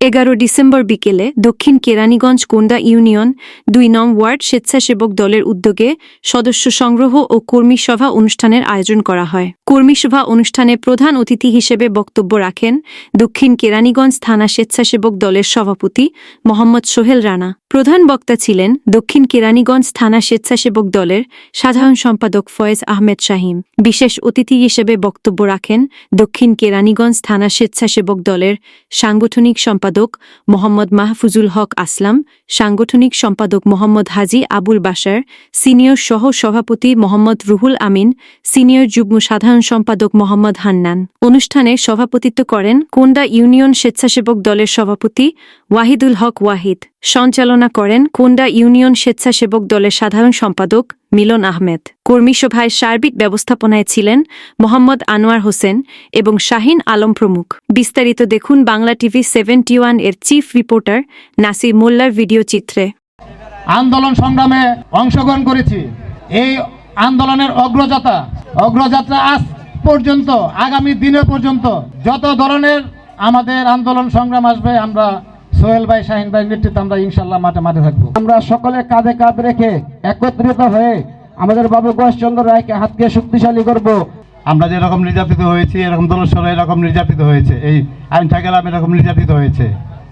এগারো ডিসেম্বর বিকেলে দক্ষিণ কেরানীগঞ্জ কোন্ডা ইউনিয়ন দুই নং ওয়ার্ড স্বেচ্ছাসেবক দলের উদ্যোগে সদস্য সংগ্রহ ও কর্মী সভা অনুষ্ঠানের আয়োজন করা হয়। কর্মী সভা অনুষ্ঠানে প্রধান অতিথি হিসেবে বক্তব্য রাখেন দক্ষিণ কেরানীগঞ্জ থানা স্বেচ্ছাসেবক দলের সভাপতি মোহাম্মদ সোহেল রানা। প্রধান বক্তা ছিলেন দক্ষিণ কেরানীগঞ্জ থানা স্বেচ্ছাসেবক দলের সাধারণ সম্পাদক ফয়েজ আহমেদ শাহিম। বিশেষ অতিথি হিসেবে বক্তব্য রাখেন দক্ষিণ কেরানীগঞ্জ থানা স্বেচ্ছাসেবক দলের সাংগঠনিক সম্পাদক মোহাম্মদ মাহফুজুল হক আসলাম, সাংগঠনিক সম্পাদক মোহাম্মদ হাজি আবুল বাশার, সিনিয়র সহ সভাপতি মোহাম্মদ রুহুল আমিন, সিনিয়র যুগ্ম সাধারণ সম্পাদক মোহাম্মদ হান্নান। অনুষ্ঠানে সভাপতিত্ব করেন কোন্ডা ইউনিয়ন স্বেচ্ছাসেবক দলের সভাপতি ওয়াহিদুল হক ওয়াহিদ। সঞ্চালনা করেন কোন্ডা ইউনিয়ন স্বেচ্ছাসেবক দলের সাধারণ সম্পাদক মিলন আহমেদ। কর্মী সভায় সার্বিক ব্যবস্থাপনায় ছিলেন মোহাম্মদ আনোয়ার হোসেন এবং শাহিন আলম প্রমুখ। বিস্তারিত দেখুন বাংলা টিভি সেভেন্টি ওয়ানের চিফ রিপোর্টার নাসির মোল্লার ভিডিও চিত্রে। আন্দোলন সংগ্রামে অংশগ্রহণ করেছি। এই আন্দোলনের অগ্রযাত্রা অগ্রযাত্রা আজ পর্যন্ত, আগামী দিনে পর্যন্ত যত ধরনের আমাদের আন্দোলন সংগ্রাম আসবে, আমরা সোহেল ভাই শাহিন ভাই নেতৃত্বে আমরা ইনশাল্লাহ মাঠে মাঠে থাকব। আমরা সকলে কাঁধে কাঁধ রেখে একত্রিত হয়ে আমাদের বাবু গয়েশচন্দ্র রায়কে হাতকে শক্তিশালী করব। আমরা যেরকম নির্যাতিত হয়েছি এরকম দলস্বর এরকম নির্যাতিত হয়েছে। এই আইন ঠাকেলাম এরকম নির্যাতিত হয়েছে।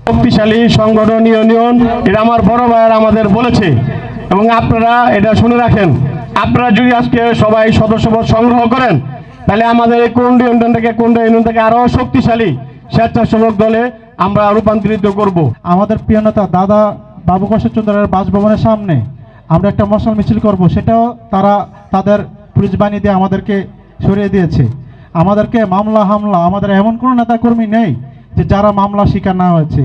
শক্তিশালী সংগঠন ইউনিয়ন এটা আমার বড় ভাইয়ের আমাদের বলেছে। এবং আপনারা এটা শুনে রাখেন। আপনারা যদি আজকে সবাই সদস্যপদ সংগ্রহ করেন তাহলে আমাদের এই কোন্ড ইউনিয়ন থেকে কোন্ড ইউনিয়ন থেকে আরও শক্তিশালী স্বেচ্ছাসেবক দলে আমরা রূপান্তরিত করব। আমাদের প্রিয় নেতা দাদা বাবু কৃষ্ণচন্দ্রের বাসভবনের সামনে আমরা একটা মশাল মিছিল করব সেটাও তারা তাদের পুলিশ বাহিনী দিয়ে আমাদেরকে সরিয়ে দিয়েছে। আমাদেরকে মামলা হামলা আমাদের এমন কোনো নেতাকর্মী নেই যে যারা মামলা শিকার না হয়েছে।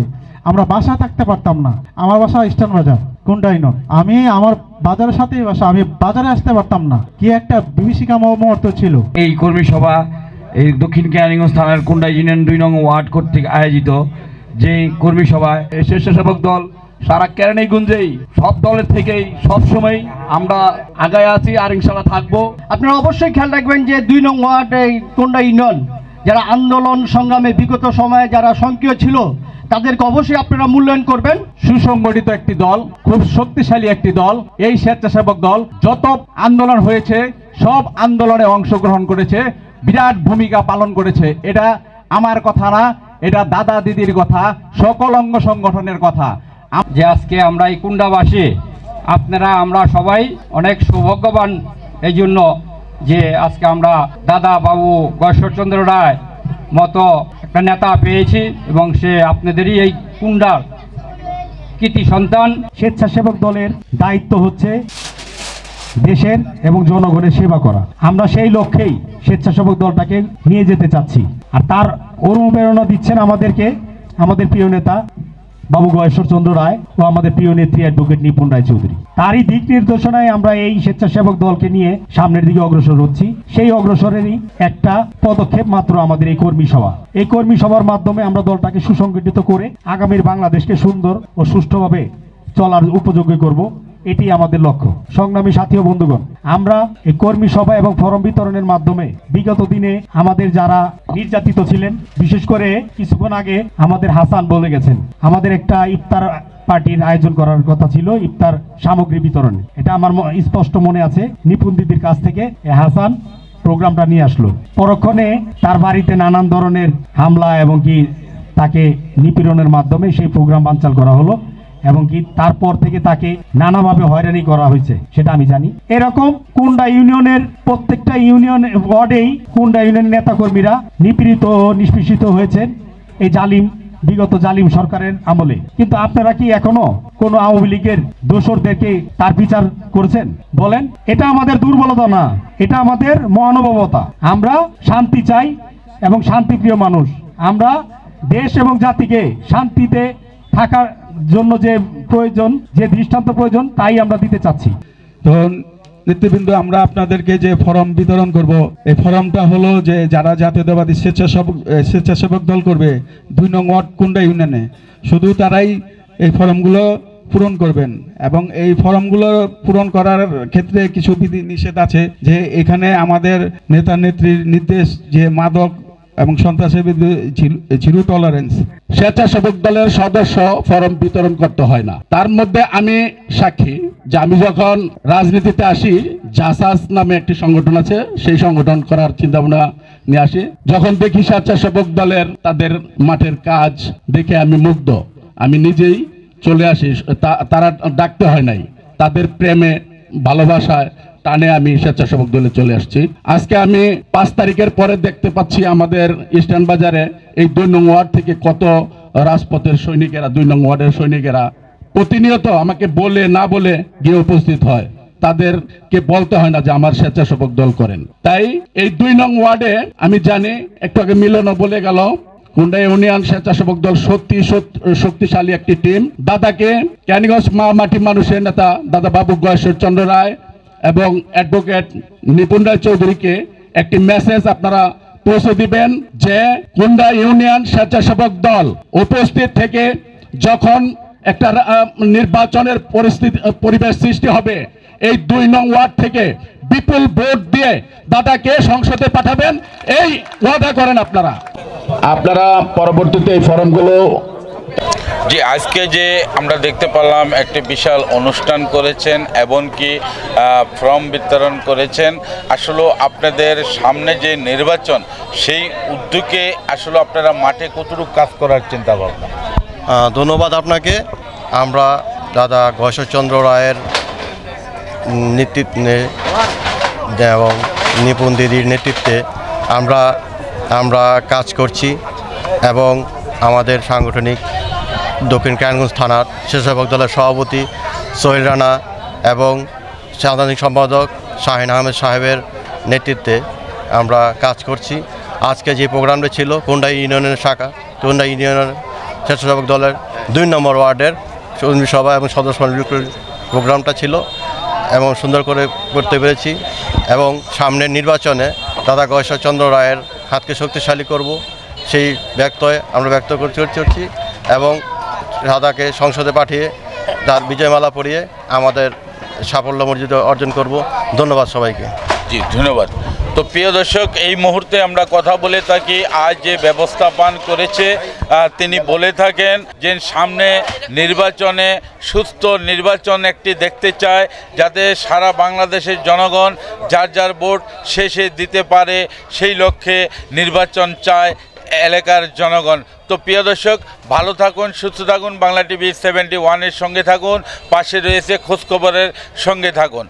আমরা বাসা থাকতে পারতাম না। আমার বাসা ইস্টার্ন বাজার কোনটাই নয় আমি আমার বাজারের সাথেই বাসা আমি বাজারে আসতে পারতাম না। কি একটা বিভীষিকা মুহূর্ত ছিল। এই কর্মী সভা এই দক্ষিণ কেরানীগঞ্জ থানার কুন্ডা ইউনিয়ন দুই নং ওয়ার্ড কর্তৃক আয়োজিত। যে কর্মী সভায় এই স্বেচ্ছাসেবক দল সারা কেরানীগঞ্জেই সব দলের থেকেই সব সময় আমরা আগায় আছি আর ইনশাল্লাহ থাকব। আপনারা অবশ্যই খেয়াল রাখবেন যে দুই নং ওয়ার্ড এই কোন্ডা ইউনিয়ন যারা আন্দোলন সংগ্রামে বিগত সময়ে যারা সক্রিয় ছিল তাদেরকে অবশ্যই আপনারা মূল্যায়ন করবেন। সুসংগঠিত একটি দল খুব শক্তিশালী একটি দল এই স্বেচ্ছাসেবক দল যত আন্দোলন হয়েছে সব আন্দোলনে অংশগ্রহণ করেছে বিরাট ভূমিকা পালন করেছে। এটা আমার কথা না এটা দাদা দিদির কথা, সকল অঙ্গ সংগঠনের কথা। যে আজকে আমরা এই কুন্ডাবাসী আপনারা, আমরা সবাই অনেক সৌভাগ্যবান। এই জন্য যে আজকে আমরা দাদা বাবু গশ্বরচন্দ্র রায় মতো একটা নেতা পেয়েছি এবং সে আপনাদেরই এই কুন্ডার কৃতি সন্তান। স্বেচ্ছাসেবক দলের দায়িত্ব হচ্ছে দেশের এবং জনগণের সেবা করা। আমরা সেই লক্ষ্যেই স্বেচ্ছাসেবক দলটাকে নিয়ে যেতে চাচ্ছি। আর তার অনুপ্রেরণা দিচ্ছেন আমাদেরকে, আমাদের প্রিয় নেতা বাবু গয়েশ্বর চন্দ্র রায় ও আমাদের প্রিয় নেত্রী অ্যাডভোকেট নিপুণ রায় চৌধুরী। তারই দিক নির্দেশনায় আমরা এই স্বেচ্ছাসেবক দলকে নিয়ে সামনের দিকে অগ্রসর হচ্ছি। সেই অগ্রসরেরই একটা পদক্ষেপ মাত্র আমাদের এই কর্মী সভা। এই কর্মী সভার মাধ্যমে আমরা দলটাকে সুসংগঠিত করে আগামীর বাংলাদেশকে সুন্দর ও সুষ্ঠুভাবে চলার উপযোগী করব। এটি আমাদের লক্ষ্য। সংগ্রামী সাথী ও বন্ধুগণ, আমরা এই কর্মী সভা এবং ফরম বিতরণের মাধ্যমে বিগত দিনে আমাদের যারা নির্যাতিত ছিলেন, বিশেষ করে কিছুক্ষণ আগে আমাদের হাসান বলে গেছেন, আমাদের একটা ইফতার পার্টির আয়োজন করার কথা ছিল, ইফতার সামগ্রী বিতরণ। এটা আমার স্পষ্ট মনে আছে, নিপুণ দিদির কাছ থেকে হাসান প্রোগ্রামটা নিয়ে আসলো। পরক্ষণে তার বাড়িতে নানান ধরনের হামলা এবং কি তাকে নিপীড়নের মাধ্যমে সেই প্রোগ্রাম বানচাল করা হলো। এবং কি তারপর থেকে তাকে নানাভাবে হয়রানি করা হয়েছে, সেটা আমি জানি। এরকম কুন্ডা ইউনিয়নের প্রত্যেকটা ইউনিয়ন ওয়ার্ডেই কুন্ডা ইউনিয়নের নেতাকর্মীরা নিপীড়িত ও নিষ্পেষিত হয়েছেন এই জালিম, বিগত জালিম সরকারের আমলে। কিন্তু আপনারা কি এখনও কোনো আওয়ামী লীগের দোসরদেরকে তার বিচার করেছেন? বলেন, এটা আমাদের দুর্বলতা না, এটা আমাদের মহানুভবতা। আমরা শান্তি চাই এবং শান্তিপ্রিয় মানুষ। আমরা দেশ এবং জাতিকে শান্তিতে থাকার জন্য যে প্রয়োজন, যে দৃষ্টান্ত প্রয়োজন, তাই আমরা দিতে চাচ্ছি। তো নেতৃবৃন্দ, আমরা আপনাদেরকে যে ফর্ম বিতরণ করব, এই ফর্মটা হলো যে যারা জাতীয়তাবাদী স্বেচ্ছাসেবক স্বেচ্ছাসেবক দল করবে, দুই নং ওয়ার্ড কুন্ডা ইউনিয়নে, শুধু তারাই এই ফর্মগুলো পূরণ করবেন। এবং এই ফর্মগুলো পূরণ করার ক্ষেত্রে কিছু বিধি নিষেধ আছে, যে এখানে আমাদের নেতা নেত্রীর নির্দেশ, যে মাদক এবং সন্ত্রাসের বিরুদ্ধে জিরো টলারেন্স স্বেচ্ছাসেবক দলের সদস্য ফরম বিতরণ করতে হয় না। তার মধ্যে আমি সাক্ষী যে আমি যখন রাজনীতিতে আসি, জাসাস নামে একটি সংগঠন আছে, সেই সংগঠন করার চিন্তা ভাবনা নিয়ে আসি। যখন দেখি স্বেচ্ছাসেবক দলের তাদের মাঠের কাজ দেখে আমি মুগ্ধ। আমি নিজেই চলে আসি। তারা ডাকতে হয় নাই। তাদের প্রেমে ভালোবাসায় টানে আমি স্বেচ্ছাসেবক দলে চলে আসছি। আজকে আমি পাঁচ তারিখের পরে দেখতে পাচ্ছি আমাদের ইস্টার্ন বাজারে এই দুই নং ওয়ার্ড থেকে কত রাজপথের সৈনিকেরা, দুই নং ওয়ার্ডের সৈনিকেরা প্রতিনিয়ত আমাকে বলে, না বলে গিয়ে উপস্থিত হয়। তাদেরকে বলতে হয় না যে আমার স্বেচ্ছাসেবক দল করেন। তাই এই দুই নং ওয়ার্ডে আমি জানি, একটু আগে মিলনও বলে গেল কুন্ডা ইউনিয়ন স্বেচ্ছাসেবক দল সত্যি শক্তিশালী একটি টিম দাদাকে ক্যানিগঞ্জ মা মাটি মানুষের নেতা দাদা বাবু গয়েশ্বর চন্দ্র রায় এবং অ্যাডভোকেট নিপুণ রায় চৌধুরীকে একটি মেসেজ আপনারা পৌঁছে দিবেন যে কুন্ডা ইউনিয়ন স্বেচ্ছাসেবক দল উপস্থিত থেকে যখন একটা নির্বাচনের পরিস্থিতি পরিবেশ সৃষ্টি হবে, এই দুই নং ওয়ার্ড থেকে বিপুল ভোট দিয়ে দাদাকে সংসদে পাঠাবেন। এই ওয়াদা করেন আপনারা। আপনারা পরবর্তীতে এই ফর্মগুলো জি আজকে যে আমরা দেখতে পেলাম একটি বিশাল অনুষ্ঠান করেছেন এমনকি ফর্ম বিতরণ করেছেন। আসলে আপনাদের সামনে যে নির্বাচন সেই উদ্যোগে আসলে আপনারা মাঠে কতটুকু কাজ করার চিন্তা ভাবনা ধন্যবাদ আপনাকে। আমরা দাদা ঘোষচন্দ্র রায়ের নেতৃত্বে এবং নিপুণ দিদির নেতৃত্বে আমরা আমরা কাজ করছি এবং আমাদের সাংগঠনিক দক্ষিণ কেরানগঞ্জ থানার স্বেচ্ছাসেবক দলের সভাপতি সোহেল রানা এবং সাধারণ সম্পাদক শাহিন আহমেদ সাহেবের নেতৃত্বে আমরা কাজ করছি। আজকে যে প্রোগ্রামটা ছিল, কোন্ডা ইউনিয়নের শাখা, কোন্ডা ইউনিয়নের স্বেচ্ছাসেবক দলের দুই নম্বর ওয়ার্ডের কর্মী সভা এবং সদস্য প্রোগ্রামটা ছিল এবং সুন্দর করে করতে পেরেছি এবং সামনের নির্বাচনে দাদা গয়েশ্বরচন্দ্র রায়ের হাতকে শক্তিশালী করব। সেই ব্যক্তয় আমরা ব্যক্ত করতে করছি এবং রাধাকে সংসদে পাঠিয়ে তার বিজয়মালা পড়িয়ে আমাদের সাফল্য মর্যাদা অর্জন করব। ধন্যবাদ সবাইকে। জি, ধন্যবাদ। তো প্রিয় দর্শক, এই মুহূর্তে আমরা কথা বলে থাকি। আজ যে ব্যবস্থাপন করেছে তিনি বলে থাকেন যে সামনে নির্বাচনে, সুস্থ নির্বাচন একটি দেখতে চায়, যাতে সারা বাংলাদেশের জনগণ যার যার ভোট শেষে দিতে পারে, সেই লক্ষ্যে নির্বাচন চায় এলাকার জনগণ। তো প্রিয় দর্শক, ভালো থাকুন, সুস্থ থাকুন। বাংলা টিভি সেভেন্টি ওয়ানের সঙ্গে থাকুন, পাশে রয়েছে খোঁজখবরের সঙ্গে থাকুন।